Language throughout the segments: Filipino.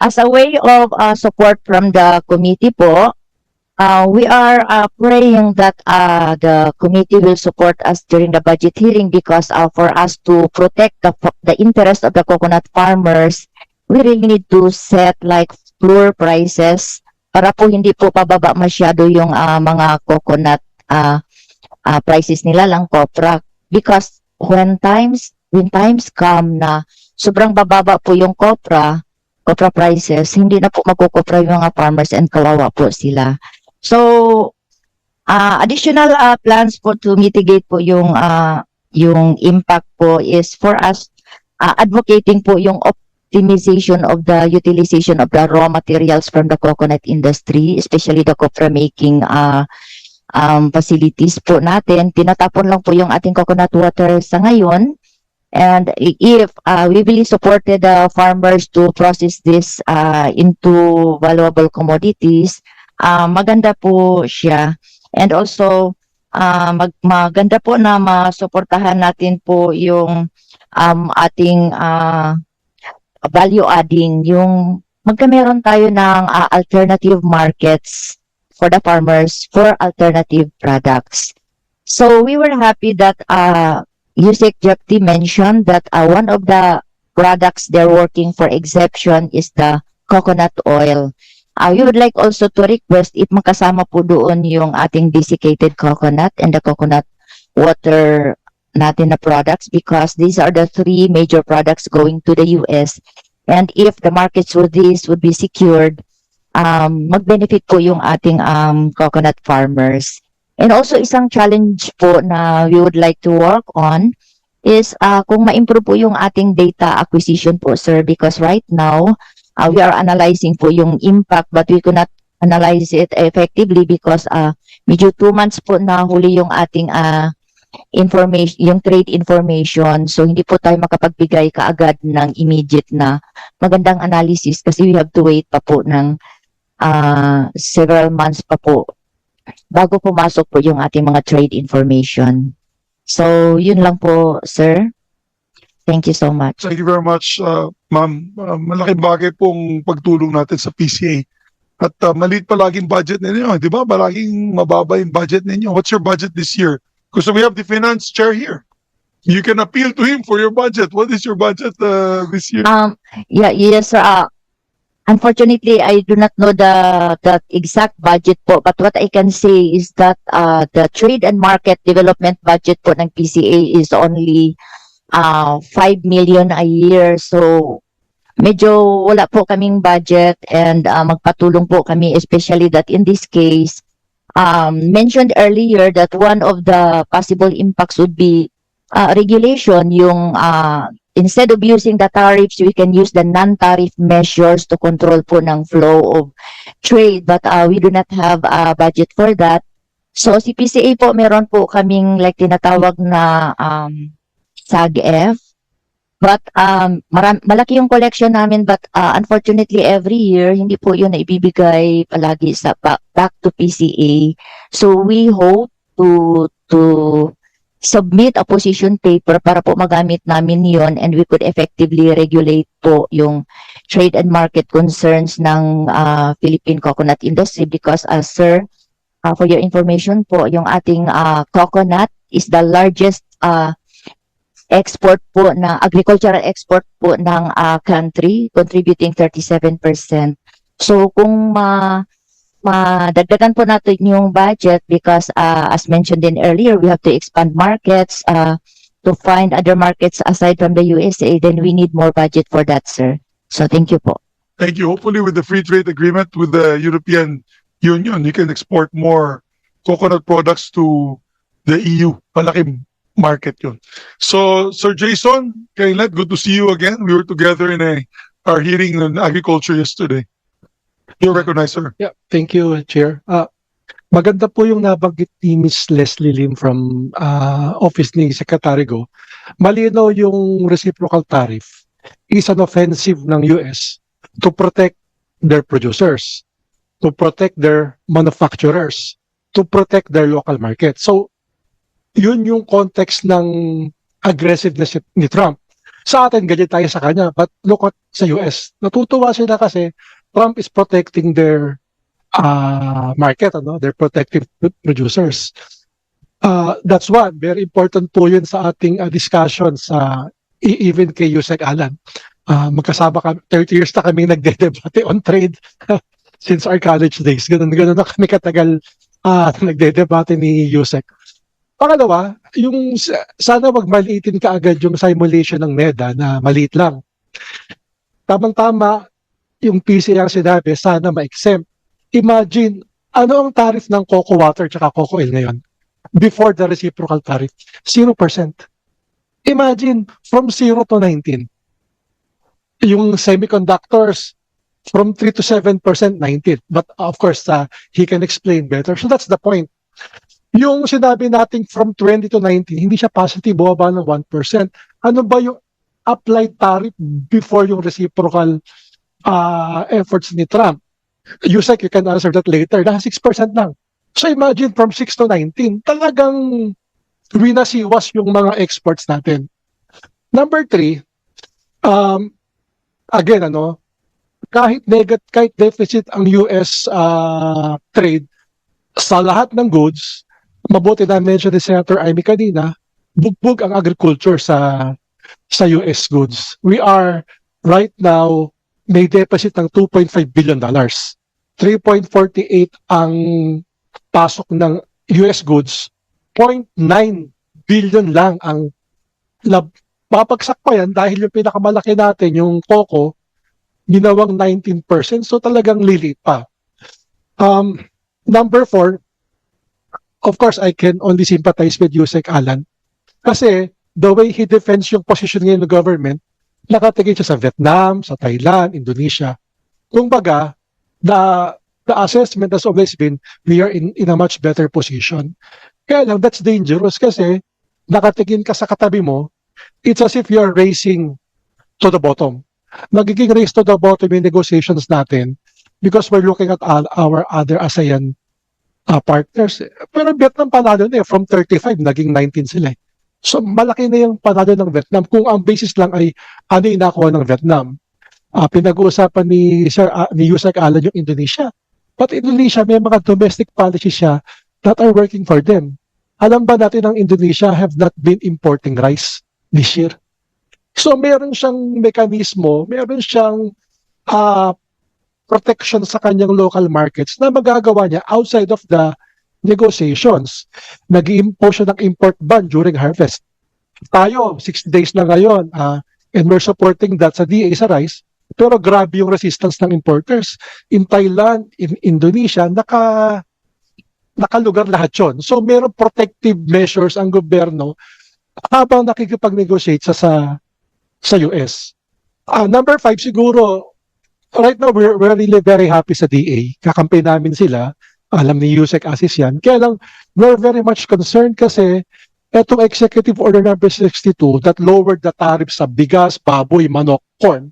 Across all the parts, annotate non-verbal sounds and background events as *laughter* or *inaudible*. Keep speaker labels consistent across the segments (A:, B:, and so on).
A: as a way of uh, support from the committee po, uh, we are uh, praying that uh, the committee will support us during the budget hearing because uh, for us to protect the, the interest of the coconut farmers, we really need to set like floor prices para po hindi po pababa masyado yung uh, mga coconut uh, uh, prices nila lang kopra because when times when times come na sobrang bababa po yung kopra copra prices, hindi na po magkukopra yung mga farmers and kawawa po sila. So, uh, additional uh, plans po to mitigate po yung uh, yung impact po is for us uh, advocating po yung optimization of the utilization of the raw materials from the coconut industry, especially the copra making uh, um, facilities po natin. Tinatapon lang po yung ating coconut water sa ngayon. And if uh, we really supported the farmers to process this uh, into valuable commodities, uh, maganda po siya. And also, uh, mag maganda po na masuportahan natin po yung um, ating uh, value adding, yung magkameron tayo ng uh, alternative markets for the farmers for alternative products. So we were happy that uh, Yusek Japti mentioned that uh, one of the products they're working for exception is the coconut oil. Uh, we would like also to request if makasama po doon yung ating desiccated coconut and the coconut water natin na products because these are the three major products going to the US. And if the markets for these would be secured, um, mag-benefit po yung ating um, coconut farmers. And also isang challenge po na we would like to work on is uh, kung ma-improve po yung ating data acquisition po sir because right now uh, we are analyzing po yung impact but we cannot analyze it effectively because uh, medyo two months po na huli yung ating uh, information, yung trade information. So hindi po tayo makapagbigay kaagad ng immediate na magandang analysis kasi we have to wait pa po ng uh, several months pa po bago pumasok po yung ating mga trade information. So, yun lang po, sir. Thank you so much.
B: Thank you very much, uh, ma'am. Uh, malaking bagay pong pagtulong natin sa PCA. At uh, maliit pa laging budget ninyo, di ba? Palaging mababa yung budget ninyo. What's your budget this year? Because we have the finance chair here. You can appeal to him for your budget. What is your budget uh, this year?
A: Um, yeah, yes, sir. Uh, unfortunately, I do not know the, the exact budget po, but what I can say is that uh, the trade and market development budget po ng PCA is only uh, 5 million a year. So, medyo wala po kaming budget and uh, magpatulong po kami, especially that in this case, um, mentioned earlier that one of the possible impacts would be uh, regulation, yung uh, instead of using the tariffs, we can use the non-tariff measures to control po ng flow of trade. But uh, we do not have a budget for that. So si PCA po, meron po kaming like tinatawag na um, SAG-F. But um, maram- malaki yung collection namin but uh, unfortunately every year hindi po yun na ibibigay palagi sa ba- back to PCA. So we hope to to submit a position paper para po magamit namin yon and we could effectively regulate po yung trade and market concerns ng uh, Philippine coconut industry because as sir, uh, for your information po, yung ating uh, coconut is the largest uh, export po na agricultural export po ng uh, country contributing 37%. So kung ma madagdagan po natin yung budget because uh, as mentioned in earlier, we have to expand markets uh, to find other markets aside from the USA, then we need more budget for that, sir. So thank you po.
B: Thank you. Hopefully with the free trade agreement with the European Union, you can export more coconut products to the EU. Malaking market yun. So, Sir Jason, Kailat, good to see you again. We were together in a our hearing on agriculture yesterday. You're recognized, sir.
C: Yeah, thank you, Chair. Uh, maganda po yung nabanggit ni Miss Leslie Lim from uh, office ni Secretary Go. Malinaw yung reciprocal tariff is an offensive ng US to protect their producers, to protect their manufacturers, to protect their local market. So, yun yung context ng aggressiveness ni Trump. Sa atin, ganyan tayo sa kanya. But look at sa US. Natutuwa sila kasi Trump is protecting their uh, market, ano? their protective producers. Uh, that's one. Very important po yun sa ating uh, discussion sa e- even kay Yusek Alan. Uh, magkasama kami, 30 years na kami nagdedebate on trade *laughs* since our college days. Ganun, ganun na kami katagal uh, *laughs* nagdedebate ni Yusek. Pangalawa, yung sa- sana wag maliitin ka agad yung simulation ng NEDA na maliit lang. Tamang-tama, yung PCR sinabi, sana ma-exempt. Imagine, ano ang tariff ng Coco Water at Coco Oil ngayon? Before the reciprocal tariff, 0%. Imagine, from 0 to 19. Yung semiconductors, from 3 to 7%, 19. But of course, uh, he can explain better. So that's the point. Yung sinabi natin from 20 to 19, hindi siya positive, bumaba ng 1%. Ano ba yung applied tariff before yung reciprocal uh, efforts ni Trump? Yusek, you can answer that later. Naka 6% lang. So imagine from 6 to 19, talagang winasiwas yung mga exports natin. Number three, um, again, ano, kahit negat, kahit deficit ang US uh, trade, sa lahat ng goods, mabuti na mention ni Senator Amy kanina, bugbog ang agriculture sa sa US goods. We are right now may deficit ng 2.5 billion dollars. 3.48 ang pasok ng US goods. 0.9 billion lang ang lab, papagsak pa yan dahil yung pinakamalaki natin, yung coco, ginawang 19%. So talagang lilit pa. Um, number four, of course, I can only sympathize with Yusek Alan. Kasi the way he defends yung position ngayon ng government, nakatingin siya sa Vietnam, sa Thailand, Indonesia. Kung baga, the, the assessment has always been, we are in, in a much better position. Kaya lang, that's dangerous kasi nakatingin ka sa katabi mo, it's as if you're racing to the bottom. Nagiging race to the bottom yung negotiations natin because we're looking at all our other ASEAN uh, partners. Pero Vietnam panalo na eh. From 35, naging 19 sila eh. So malaki na yung panalo ng Vietnam kung ang basis lang ay ano yung nakuha ng Vietnam. Ah, pinag-uusapan ni Sir ah, ni Yusek Alan yung Indonesia. But Indonesia may mga domestic policies siya that are working for them. Alam ba natin ang Indonesia have not been importing rice this year? So meron siyang mekanismo, meron siyang ah, protection sa kanyang local markets na magagawa niya outside of the negotiations. Nag-impose siya ng import ban during harvest. Tayo, 60 days na ngayon, ah, and we're supporting that sa DA sa rice, pero grabe yung resistance ng importers. In Thailand, in Indonesia, naka nakalugar lahat yon. So meron protective measures ang gobyerno habang nakikipag-negotiate sa sa, sa US. Ah, number five siguro, right now we're, we're really very happy sa DA. Kakampi namin sila. Alam ni Yusek Asis yan. Kaya lang, we're very much concerned kasi etong Executive Order number 62 that lowered the tariffs sa bigas, baboy, manok, corn.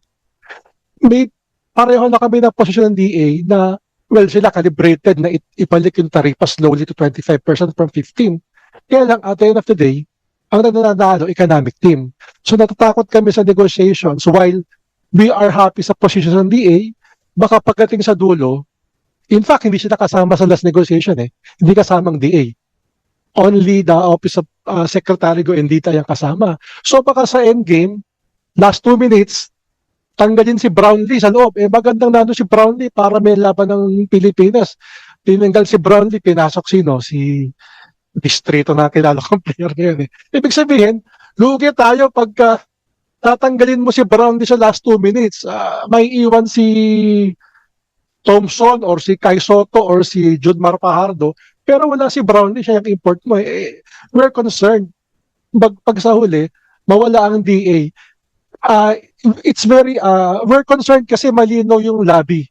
C: May pareho na kami na posisyon ng DA na well, sila calibrated na ibalik yung taripa slowly to 25% from 15. Kaya lang, at the end of the day, ang nananalo, economic team. So natatakot kami sa negotiations while we are happy sa position ng DA, baka pagdating sa dulo, in fact, hindi sila kasama sa last negotiation eh. Hindi kasamang DA. Only the Office of uh, Secretary Go Endita yung kasama. So baka sa endgame, last two minutes, tanggalin si Brownlee sa loob. Eh magandang nando si Brownlee para may laban ng Pilipinas. Tinanggal si Brownlee, pinasok sino? Si Distrito na kilala kong player ngayon eh. Ibig sabihin, lugi tayo pagka tatanggalin mo si Brownlee sa last two minutes. Ah, may iwan si Thompson or si Kai Soto or si Judmar Pajardo pero wala si Brownlee siya yung import mo eh, eh, we're concerned. Pag, pag sa huli mawala ang DA Ah, it's very uh, we're concerned kasi malinaw yung lobby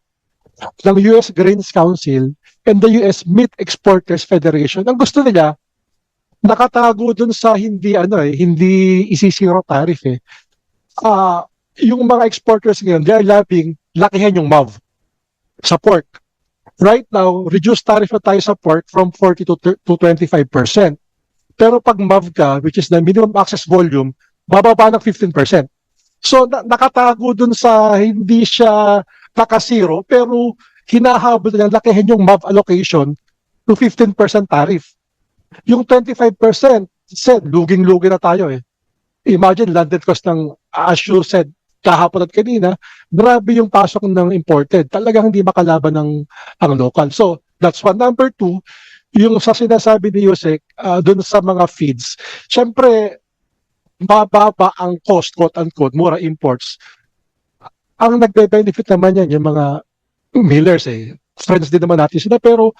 C: ng US Grains Council and the US Meat Exporters Federation. Ang gusto nila nakatago dun sa hindi ano eh hindi isisiro tariff eh. Ah yung mga exporters ngayon they are lobbying lakihan yung MAV sa pork. Right now, reduced tariff na tayo sa pork from 40 to, to 25%. Pero pag MAV ka, which is the minimum access volume, bababa ng 15%. So na- nakatago dun sa hindi siya nakasiro pero hinahabol nila lakihin yung MAV allocation to 15% tariff. Yung 25% said, luging-lugi na tayo eh. Imagine landed cost ng, you said, kahapon at kanina, grabe yung pasok ng imported. Talagang hindi makalaban ng ang local. So, that's one. Number two, yung sa sinasabi ni Yusek, uh, dun sa mga feeds, syempre, mababa ang cost, quote-unquote, mura imports. Ang nagbe-benefit naman yan, yung mga millers eh. Friends din naman natin sila. Pero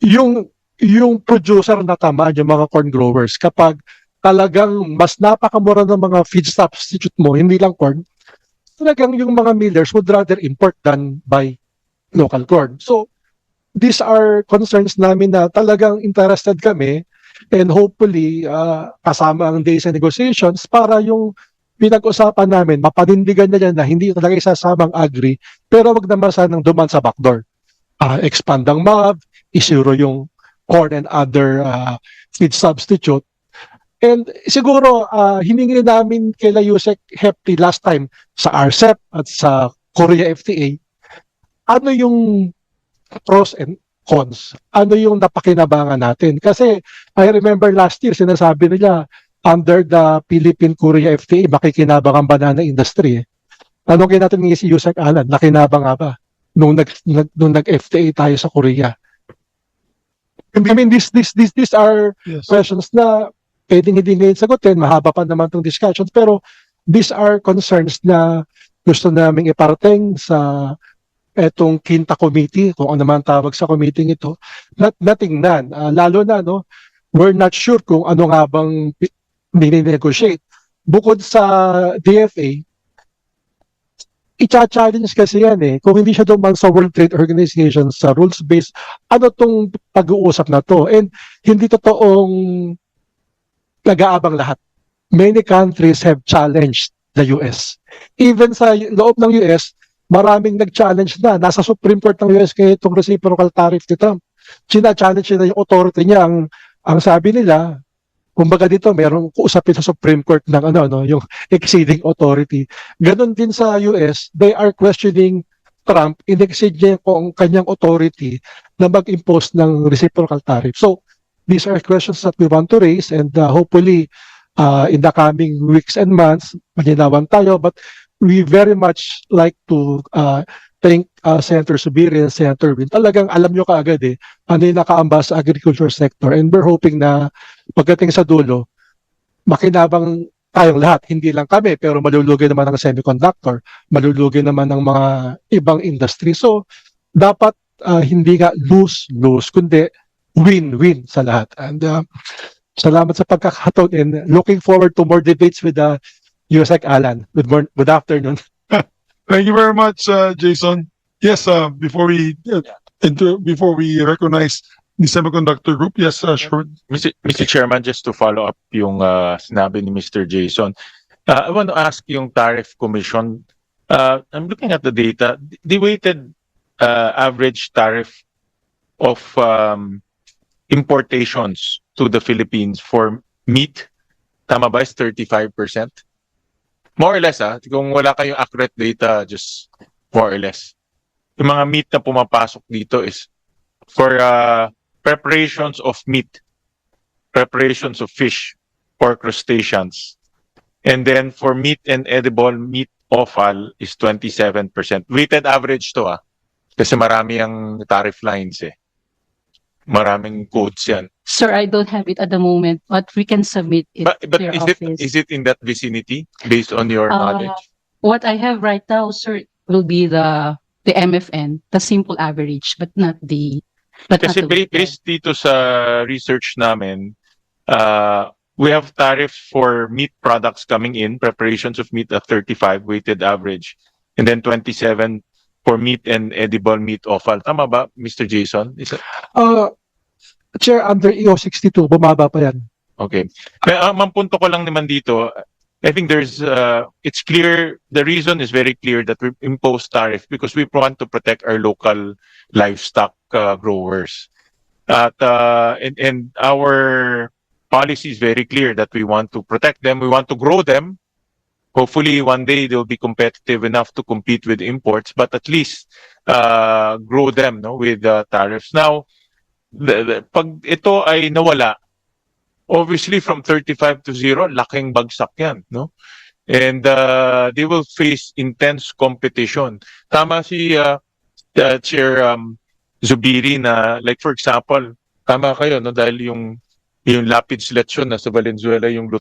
C: yung yung producer na tama, yung mga corn growers, kapag talagang mas napakamura ng mga feed substitute mo, hindi lang corn, talagang yung mga millers would rather import than buy local corn. So, these are concerns namin na talagang interested kami and hopefully uh, kasama ang days and negotiations para yung pinag-usapan namin, mapanindigan na yan na hindi talaga isasama ang agri, pero wag naman sanang duman sa backdoor. Uh, expand ang MAV, isuro yung corn and other uh, feed substitute. And siguro, uh, hiningi namin kila Yusek Hefty last time sa RCEP at sa Korea FTA, ano yung pros and cons? Ano yung napakinabangan natin? Kasi I remember last year, sinasabi nila, under the Philippine-Korea FTA, makikinabang ang banana industry. Eh. Tanongin natin ni si Yusek Alan, nakinabang nga ba? Nung nag, nag, nung nag-FTA tayo sa Korea. I mean, these, these, these, these are
B: Yes.
C: questions na pwedeng hindi ngayon sagutin, mahaba pa naman itong discussions, pero these are concerns na gusto naming iparating sa etong Quinta Committee, kung ano man tawag sa committee ito, na, natingnan. Ah, lalo na, no, we're not sure kung ano nga bang nini-negotiate. Bukod sa DFA, i-challenge kasi yan eh. Kung hindi siya dumaan sa World Trade Organization sa rules-based, ano tong pag-uusap na to? And hindi totoong nag-aabang lahat. Many countries have challenged the US. Even sa loob ng US, maraming nag-challenge na. Nasa Supreme Court ng US kaya itong reciprocal tariff ni Trump. Sina-challenge nila yung authority niya. Ang, ang sabi nila, kumbaga dito, merong usapin sa Supreme Court ng ano, no, yung exceeding authority. Ganon din sa US, they are questioning Trump, in-exceed niya yung kanyang authority na mag-impose ng reciprocal tariff. So, these are questions that we want to raise and uh, hopefully uh, in the coming weeks and months, malinawan tayo. But we very much like to uh, thank uh, Senator Subiri and Senator Win. Talagang alam nyo kaagad eh, ano yung nakaamba sa agriculture sector. And we're hoping na pagdating sa dulo, makinabang tayong lahat. Hindi lang kami, pero malulugi naman ang semiconductor, malulugi naman ng mga ibang industry. So, dapat uh, hindi nga lose-lose, kundi win-win sa lahat. And uh, salamat sa pagkakataon and looking forward to more debates with uh, Yusek Alan. Good, morning, good afternoon. *laughs*
B: Thank you very much, uh, Jason. Yes, uh, before we, uh, into, before we recognize the semiconductor group, yes, uh, sure.
D: Mr. Mr. Chairman, just to follow up yung uh, sinabi ni Mr. Jason, uh, I want to ask yung Tariff Commission, uh, I'm looking at the data, the weighted uh, average tariff of um, importations to the Philippines for meat, tama ba is 35%? More or less, ah, kung wala kayong accurate data, just more or less. Yung mga meat na pumapasok dito is for uh, preparations of meat, preparations of fish or crustaceans. And then for meat and edible meat offal is 27%. Weighted average to ah. Kasi marami ang tariff lines eh. Maraming codes yan.
E: Sir, I don't have it at the moment, but we can submit it
D: But, but
E: to your
D: is it,
E: office.
D: is it in that vicinity based on your
E: Uh,
D: knowledge?
E: What I have right now, sir, will be the the MFN, the simple average, but not the but not
D: Kasi
E: the
D: ba-
E: weighted.
D: based dito sa research namin, uh, we have tariff for meat products coming in, preparations of meat at 35 weighted average, and then 27 for meat and edible meat offal. Tama ba, Mr. Jason? Is it-
C: Uh, Chair, under EO62, bumaba pa yan.
D: Okay. May, uh, ang punto ko lang naman dito, I think there's, uh, it's clear, the reason is very clear that we impose tariff because we want to protect our local livestock uh, growers. At, uh, and, and our policy is very clear that we want to protect them, we want to grow them hopefully one day they'll be competitive enough to compete with imports, but at least uh, grow them no with uh, tariffs. Now, the, the, pag ito ay nawala, obviously from 35 to 0, laking bagsak yan, no? And uh, they will face intense competition. Tama si uh, uh, Chair um, Zubiri na like for example, tama kayo no dahil yung yung lapid selection na sa Valenzuela yung